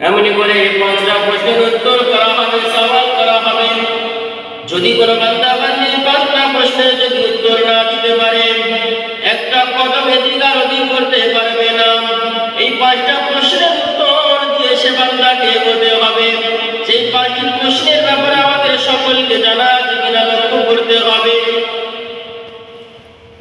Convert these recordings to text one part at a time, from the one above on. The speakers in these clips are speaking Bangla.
এমনি করে পাঁচটা প্রশ্নের উত্তর করা হবে, সওয়াল করা হবে। যদি কোনো বান্দা বান্দি পাঁচটা প্রশ্নের যদি উত্তর না দিতে পারে, একটা কদম আর করতে পারবে না। এই পাঁচটা প্রশ্নের উত্তর দিয়ে সে বান্দাকে এগোতে হবে। সেই পাঁচটি প্রশ্নের ব্যাপারে আমাদের সকলকে জানা আছে কিনা লক্ষ্য করতে হবে।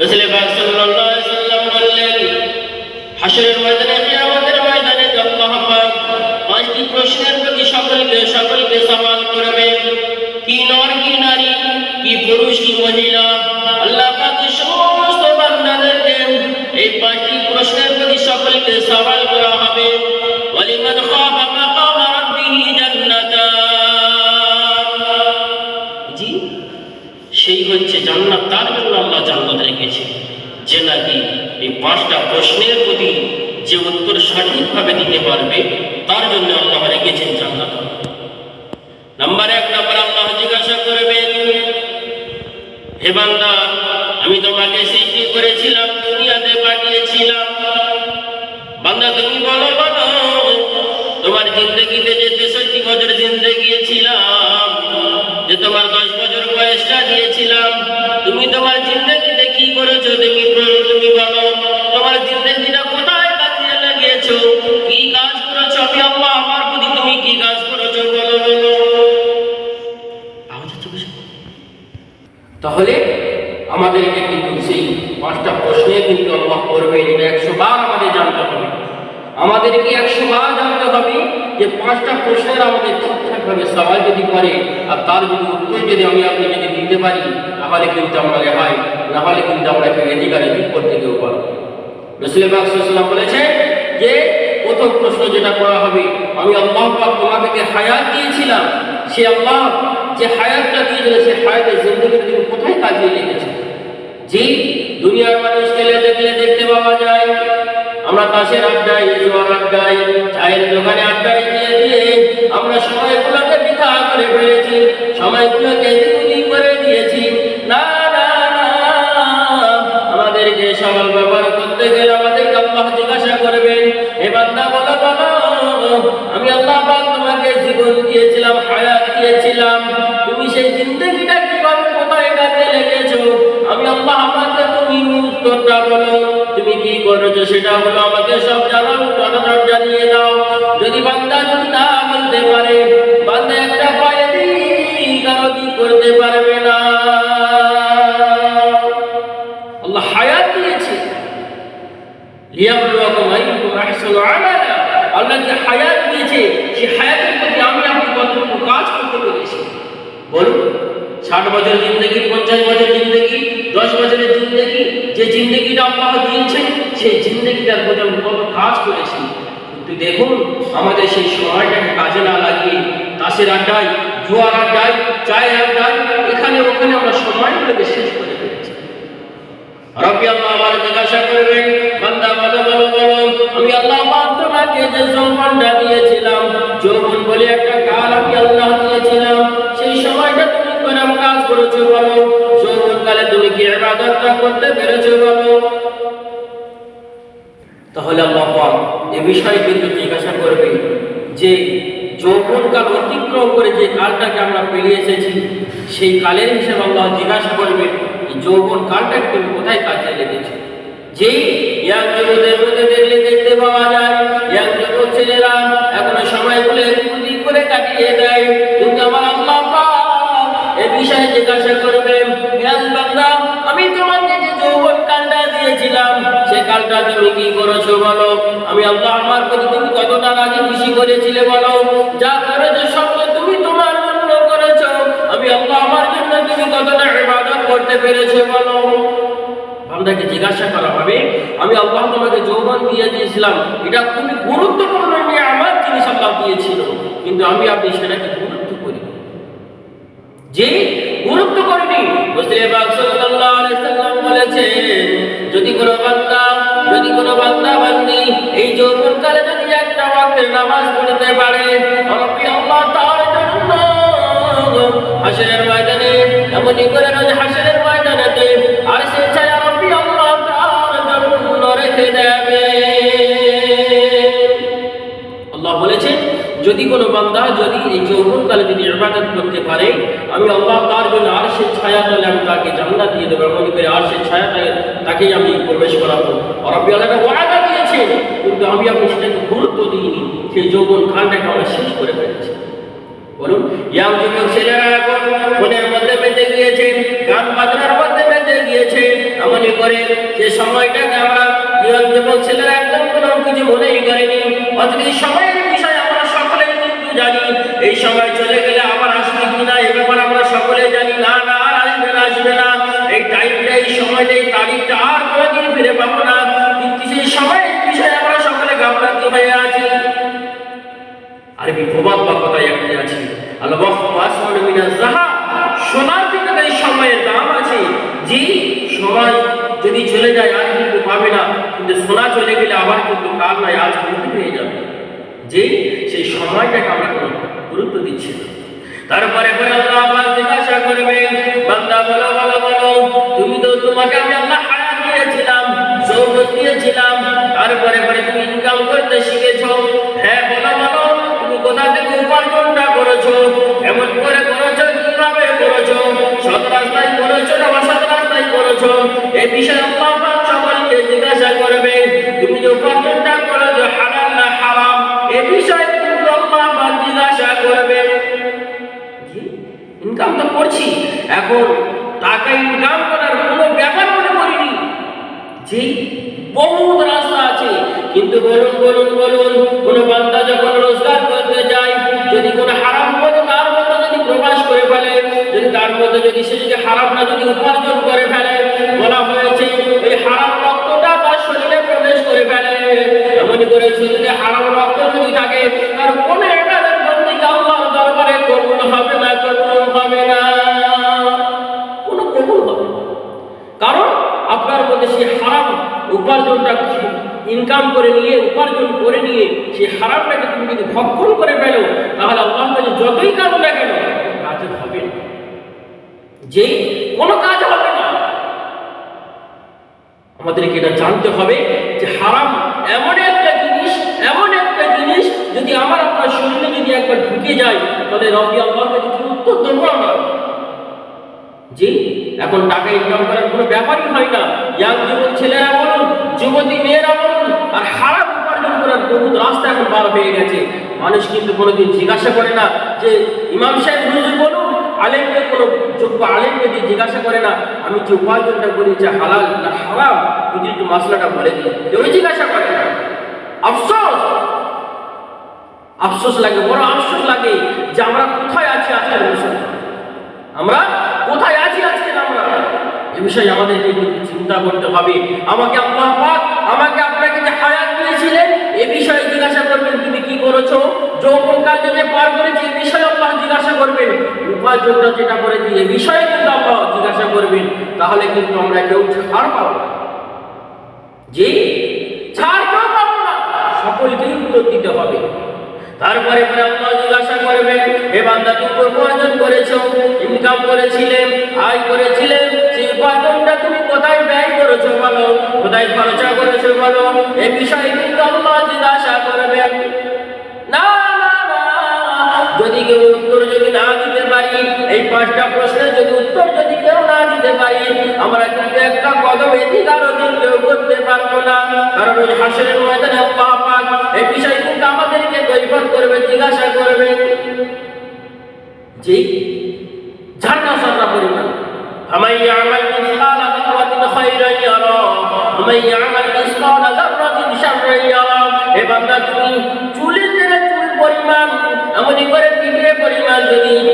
রসুল পাক সাল্লাল্লাহু আলাইহি সাল্লাম বললেন হাসরের ময়দানে কিয়ামতের ময়দানে আল্লাহ পাক পাঁচটি প্রশ্নের প্রতি সকলকে সকলকে সওয়াল করবে, কি নর, কি নারী, কি পুরুষ, কি মহিলা, আল্লাহ সমস্ত বান্দাদেরকে এই পাঁচটি প্রশ্নের প্রতি সকলকে সওয়াল করা হবে। ওয়ালিমান খাফা মাকাম রাব্বিহি জান্নাতান। জি, সেই হচ্ছে জান্নাত, তার জন্য আল্লাহ জান্নাত রেখেছে। যে নাকি এই পাঁচটা প্রশ্নের প্রতি যে উত্তর সঠিকভাবে দিতে পারবে, তার জন্য আল্লাহ রেখেছেন জান্নাত। নাম্বার এক নাম্বার আল্লাহ জিজ্ঞাসা করবেন হে বান্দা, আমি তোমাকে সৃষ্টি করেছিলাম, দুনিয়াতে পাঠিয়েছিলাম। বান্দা, তুমি বলো বলো, তোমার জিন্দগিতে যে তেষট্টি বছর জিন্দগি ছিলাম, যে তোমার দশ বছর বয়সটা দিয়েছিলাম, তুমি তোমার জিন্দগিতে কি করেছ? তুমি তাহলে আমাদেরকে কিন্তু সেই পাঁচটা প্রশ্নে কিন্তু আল্লাহ করবে একশো বার আমাদের জানতে হবে। আমাদেরকে একশো বার জানতে হবে যে পাঁচটা প্রশ্নের আমাদের ঠিকঠাকভাবে সবাই যদি করে আর তার যদি উত্তর যদি আমি আপনি যদি দিতে পারি, তাহলে কিন্তু আমরা রেহাই না হলে কিন্তু আমরা এদিকারে দিক করতে কেউ পারব রসুল বাকসাল্লাম বলেছে যে, প্রথম প্রশ্ন যেটা করা হবে, আমি আল্লাহ তোমাকে হায়াত দিয়েছিলাম সে আল্লাহ যে হায়াতটা দিয়েছিল সে হায়াতের জিন্দগিটা তুমি কোথায় কাজে লেগেছে জি, দুনিয়ার মানুষ গেলে দেখলে দেখতে পাওয়া যায়। আমরা তাসের আড্ডায় জোয়ার আড্ডায়, চায়ের দোকানে আড্ডায় দিয়ে দিয়ে আমরা সময়গুলোকে বৃথা করে ফেলেছি সময়গুলোকে এদিক করে দিয়েছি। না না না, আমাদেরকে সবাল ব্যবহার করতে গেলে আমাদেরকে আল্লাহ জিজ্ঞাসা করবেন, হে বান্দা, বলো বলো, আমি আল্লাহ তোমাকে জীবন দিয়েছিলাম হায়াত দিয়েছিলাম তুমি সেই জিন্দগিটা কীভাবে কোথায় কাজে লেগেছো আমি আল্লাহ আমাকে তুমি উত্তরটা বলো। তুমি কি করেছ সেটা বলো আমাকে সব জানাও জনগণ জানিয়ে দাও। যদি বান্দা যদি না বলতে পারে, বান্দা একটা পায়ে দিক আরও দিক করতে পারবে না? আল্লাহ হায়াত দিয়েছে। লিয়াবলুয়াকুম আইয়ুকুম আহসানু আল্লাহ যে হায়াত দিয়েছে, সেই হায়াতের প্রতি আমি আপনি কতটুকু কাজ করতে পেরেছি? বলুন, ষাট বছর জিন্দগি, পঞ্চাশ বছর জিন্দগি, দশ বছরের জিন্দগি, যে জিন্দগিটা আল্লাহ দিয়েছেন, সেই জিন্দগিটার প্রতি আমি কত কাজ করেছি। কিন্তু দেখুন, আমাদের সেই সময়টাকে কাজে না লাগিয়ে, তাসের আড্ডায়, জোয়ার আড্ডায়, চায়ের আড্ডায়, এখানে ওখানে আমরা সময়গুলোকে শেষ করে রব্বি আল্লাহ আমার জিজ্ঞাসা করবেন, বান্দা বলো বলো বলো, আমি আল্লাহ পাক তোমাকে যে যৌবনটা দিয়েছিলাম, যৌবন বলে একটা কাল আমি আল্লাহ দিয়েছিলাম, সেই সময়টা তুমি কোন কাজ করেছ বলো? যৌবন কালে তুমি কি ইবাদতটা করতে পেরেছ বলো? তাহলে আল্লাহ পাক এ বিষয়ে কিন্তু জিজ্ঞাসা করবে যে যৌবনকাল অতিক্রম করে যে কালটাকে আমরা পেরিয়ে এসেছি, সেই কালের হিসেবে আল্লাহ জিজ্ঞাসা করবে এই যৌবন কালটাকে তুমি কোথায় কাজে লেগেছো? যে ইয়াং যুবকদের মধ্যে দেখলে দেখতে পাওয়া যায় ইয়াং যুবক ছেলেরা এখনও সময়গুলো এদিক করে কাটিয়ে দেয়। কিন্তু আমার আল্লাহ এ বিষয়ে জিজ্ঞাসা করবে বান্দা, আমি তোমাকে যে যৌবন কালটা দিয়েছিলাম, সে কালটা তুমি কি করেছ বলো? আমি আল্লাহ আমার প্রতি তুমি কতটা রাজি খুশি করেছিলে বলো? যা করেছ সব আমি আল্লাহ তোমাকে যৌবন দিয়ে দিয়েছিলাম। এটা খুবই গুরুত্বপূর্ণ আমার জিনিস আল্লাহ দিয়েছিল। কিন্তু আমি আপনি সেটাকে গুরুত্ব করি যে গুরুত্ব করেনি যদি কোনো বান্দা, যদি কোনো বান্দা বান্দি এই যৌবন কালে যদি একটা নামাজ পড়তে পারে এমনই করে রোজ হাসরের ময়দানেতে আর সে ছায়া রব্বি আল্লাহ তার জন্য রেখে দেবে আল্লাহ বলেছেন, যদি কোনো বান্দা যদি এই যৌবনকালে যদি ইবাদত করতে পারে, আমি আল্লাহ তার জন্য আর ছায়া তলে আমি তাকে জান্নাত দিয়ে দেবো। মনে করে আর সে ছায়া তাকেই আমি প্রবেশ করাবো। রব্বি আল্লাহ ওয়াদা দিয়েছে কিন্তু আমি আপনি সেটাকে গুরুত্ব দিইনি। সেই যৌবন কালটাকে আমরা শেষ করে ফেলেছি। বলুন, ইয়াং যুবক ছেলেরা এখন ফোনের মধ্যে বেঁধে গিয়েছে গান বাজনার মধ্যে বেঁধে গিয়েছে এমনই করে যে সময়টাকে আমরা ইয়াং যুবক ছেলেরা একদম কোনো কিছু মনেই করেনি। অথচ এই সময়ের বিষয়ে আমরা সকলেই কিন্তু জানি, এই সময় চলে গেলে আবার আসবে কিনা এ ব্যাপারে আমরা সকলে জানি। না না, আর আসবে না আসবে না। এই টাইমটা এই সময়টা, এই তারিখটা আর কোনোদিন ফিরে পাবো না। কিন্তু সেই সময়ের বিষয়ে আমরা সকলে গাফলাতি হয়ে আছি। আরবি প্রবাদ বা কথায় একটি আছে। আল্লাহ ওয়াসমান মিনা জাহা সোনার থেকে সময়ের দাম আছে। যে সবাই যদি চলে যায় আজ কিন্তু পাবে না। কিন্তু সোনা চলে গেলে আবার কিন্তু কাল নাই, আজ কিন্তু হয়ে যাবে। যে সেই সময়টাকে আমরা কোনো গুরুত্ব দিচ্ছি না। তারপরে পরে আল্লাহ জিজ্ঞাসা করবে বিষয়ে আল্লাহ সকলকে জিজ্ঞাসা করবে, তুমি যে উপার্জনটা করেছ হালাল না হারাম? এ বিষয়ে কিন্তু আল্লাহ জিজ্ঞাসা ইনকাম তো করছি, এখন টাকা ইনকাম করার কোনো ব্যাপার মনে করিনি। যে বহুত রাস্তা আছে, কিন্তু বলুন বলুন বলুন, কোন বান্দা যখন রোজগার করতে যায়, যদি কোনো হারাম পথে তার মধ্যে যদি প্রকাশ করে ফেলে তার মধ্যে যদি সে যদি হারাম না যদি উপার্জন করে ফেলে, বলা হয়েছে ওই হারাম রক্তটা তার শরীরে প্রবেশ করে করে ইনকাম করে নিয়ে, উপার্জন করে নিয়ে সেই হারামটাকে তুমি যদি ভক্ষণ করে ফেলো, তাহলে আল্লাহ কাছে যতই কাজ না কেন, কাজ হবে না। যে কোনো কাজ হবে না। আমাদেরকে এটা জানতে হবে যে হারাম, এমন একটা জিনিস, এমন একটা জিনিস, যদি আমার আপনার শরীরে যদি একবার ঢুকে যায়, তাহলে রবি আল্লাহর কাছে কি উত্তর দেবো আমরা? জি, এখন টাকা ইনকাম করার কোনো ব্যাপারই হয় না। ইয়াং যুবক ছেলেরা বলুন, যুবতী মেয়েরা বলুন, আর হারাম উপার্জন করার বহুত রাস্তা এখন বার হয়ে গেছে। মানুষ কিন্তু কোনোদিন জিজ্ঞাসা করে না যে, ইমাম সাহেব বলুন, আলেমকে কোনো যোগ্য আলেমকে দিয়ে জিজ্ঞাসা করে না। আমি যে উপার্জনটা করি যে হালাল না হারাম? যদি একটু মশলাটা বলে দিই। কেউ জিজ্ঞাসা করে না। আফসোস! আফসোস লাগে, বড় আফসোস লাগে যে আমরা কোথায় আছি আজকের বিষয়। আমরা কোথায় আছি আজকে আমরা? এ বিষয়ে আমাদেরকে চিন্তা করতে হবে। আমাকে আল্লাহ পাক আমাকে আপনাকে যে হায়াত দিয়েছিলেন, এ বিষয়ে জিজ্ঞাসা করবেন, তুমি কি করেছ? যৌবন কাল পার করেছি, এ বিষয়ে আল্লাহ জিজ্ঞাসা করবেন। উপার্জনটা যেটা করেছি, এ বিষয়ে কিন্তু আল্লাহ জিজ্ঞাসা করবেন, তাহলে কিন্তু আমরা কেউ ছাড় পাবো জি ছাড় কেউ পাবো না, সকলকেই উত্তর দিতে হবে। তারপরে জিজ্ঞাসা করবেন, হে বান্দা তুমি উপার্জন করেছ ইনকাম করেছিলে, আয় করেছিলে সেই উপার্জনটা তুমি কোথায় ব্যয় করেছ বলো? কোথায় খরচা করেছ বলো? এই বিষয়ে কিন্তু আল্লাহ জিজ্ঞাসা করবেন। যদি কেউ উত্তর যদি না দিতে পারি, এই পাঁচটা প্রশ্নের যদি উত্তর যদি জানতে পারি, আমরা কিন্তু একটা কদম এদিকারও চিন্তাও করতে পারব না। কারণ ওই হাসের ময়দানে এই বিষয় কিন্তু আমাদেরকে কৈফত করবে, জিজ্ঞাসা করবে। জি? পরিমাণ। ইয়ারা। শাররান ইয়ারা। বান্দা তুমি চুলে তেলে চুল পরিমাণ, এমনই করে পিঁপড়ে পরিমাণ যদি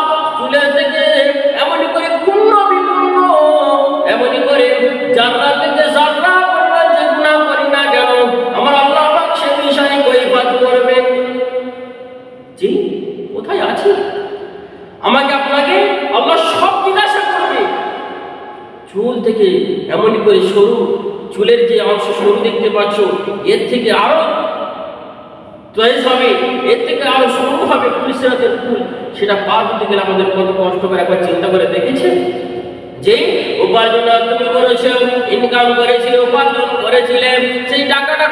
থেকে এমনই করে সরু চুলের যে অংশ সরু দেখতে পাচ্ছ, এর থেকে আরও চয়েস হবে, এর থেকে আরও সরু হবে পুলিশের ফুল। সেটা পার হতে গেলে আমাদের কত কষ্ট করে একবার চিন্তা করে দেখেছে যে উপার্জন তুমি করেছ ইনকাম করেছিলে, উপার্জন করেছিলে, সেই টাকাটা